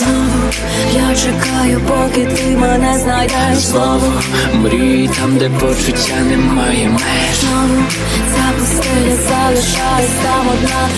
Знову. Я чекаю, поки ти мене знайдеш Знову. Мрій там, де почуття немає меж. Знову ця пустеля залишаюсь там одна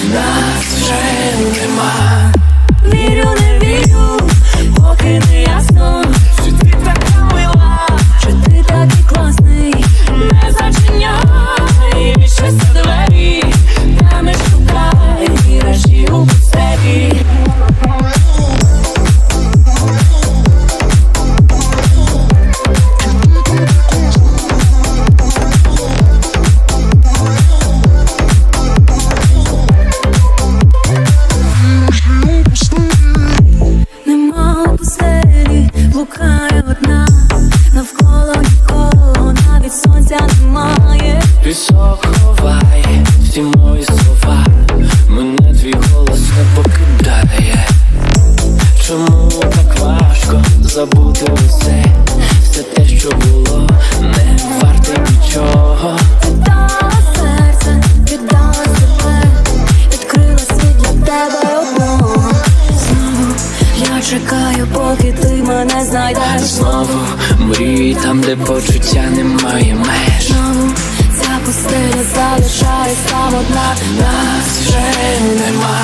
пустелі, одна, навколо нікого, навіть сонця немає. Пісок ховає всі мої слова. Мене твій голос не покидає. Чому так важко забути усе? Все те, що було, не варте нічого. Чекаю, поки ти мене знайдеш. Знову мрій там, де почуття немає меж Знову ця пустеля залишаюсь там одна. Нас вже нема